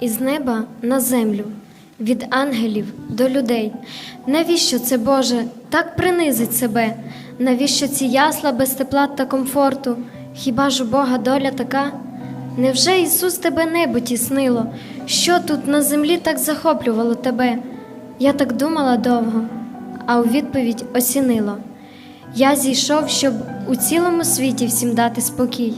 із неба на землю, від ангелів до людей. Навіщо це, Боже, так принизить себе? Навіщо ці ясла без тепла та комфорту? Хіба ж у Бога доля така? Невже Ісус тебе небо тіснило? Що тут на землі так захоплювало тебе? Я так думала довго, а у відповідь осінило. Я зійшов, щоб у цілому світі всім дати спокій.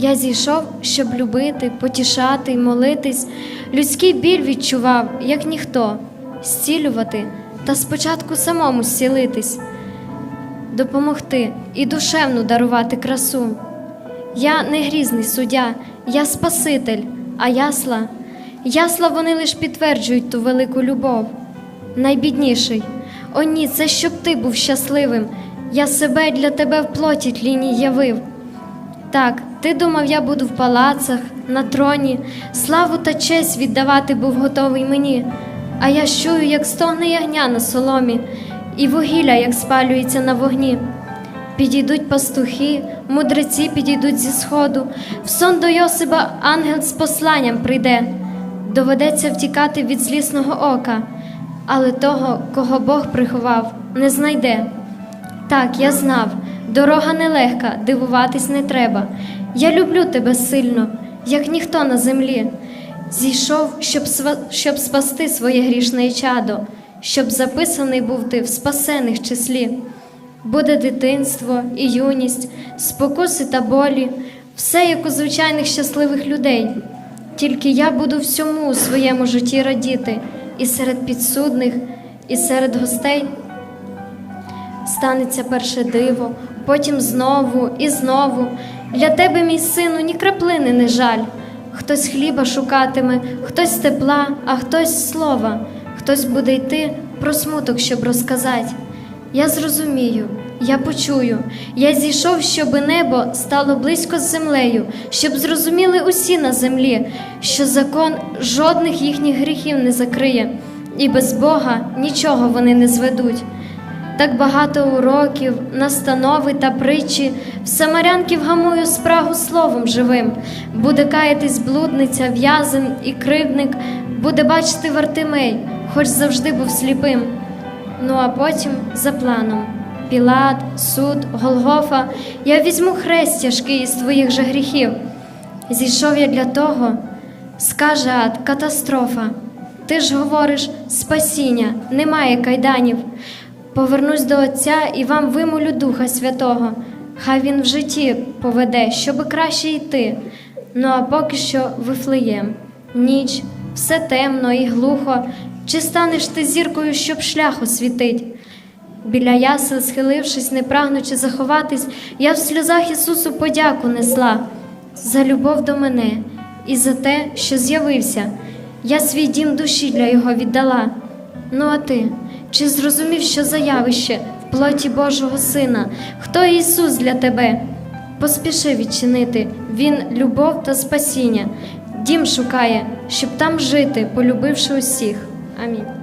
Я зійшов, щоб любити, потішати молитись. Людський біль відчував, як ніхто, зцілювати та спочатку самому зцілитись, допомогти і душевну дарувати красу. Я не грізний суддя, я Спаситель, а ясла, ясла вони лиш підтверджують ту велику любов. Найбідніший, о ні, це щоб ти був щасливим. Я себе для тебе в плоті тлінні явив. Так, ти думав, я буду в палацах, на троні, славу та честь віддавати був готовий мені. А я чую, як стогне ягня на соломі, і вугілля, як спалюється на вогні. Підійдуть пастухи, мудреці підійдуть зі сходу, в сон до Йосипа ангел з посланням прийде. Доведеться втікати від злісного ока, але того, кого Бог приховав, не знайде. Так, я знав, дорога нелегка, дивуватись не треба. Я люблю тебе сильно, як ніхто на землі. Зійшов, щоб, щоб спасти своє грішне чадо, щоб записаний був ти в спасених числі. Буде дитинство і юність, спокуси та болі, все як у звичайних щасливих людей. Тільки я буду всьому у своєму житті радіти, і серед підсудних, і серед гостей станеться перше диво, потім знову і знову. Для тебе, мій сину, ні краплини не жаль. Хтось хліба шукатиме, хтось тепла, а хтось слова, хтось буде йти про смуток, щоб розказати. Я зрозумію, я почую, я зійшов, щоби небо стало близько з землею, щоб зрозуміли усі на землі, що закон жодних їхніх гріхів не закриє, і без Бога нічого вони не зведуть. Так багато уроків, настанови та притчі, в самарянки вгамую спрагу словом живим. Буде каятись блудниця, в'язень і кривдник, буде бачити Вартимей, хоч завжди був сліпим. Ну а потім за планом Пілат, суд, Голгофа, я візьму хрест тяжкий із твоїх же гріхів. Зійшов я для того, скаже ад, катастрофа. Ти ж говориш спасіння, немає кайданів. Повернусь до Отця і вам вимолю Духа Святого. Хай він в житті поведе, щоби краще йти. Ну а поки що вифлеєм. Ніч, все темно і глухо. Чи станеш ти зіркою, щоб шлях освітить? Біля ясел, схилившись, не прагнучи заховатись, я в сльозах Ісусу подяку несла за любов до мене і за те, що з'явився. Я свій дім душі для його віддала. Ну а ти, чи зрозумів, що за явище в плоті Божого Сина? Хто Ісус для тебе? Поспіши відчинити, Він любов та спасіння, дім шукає, щоб там жити, полюбивши усіх. Амінь.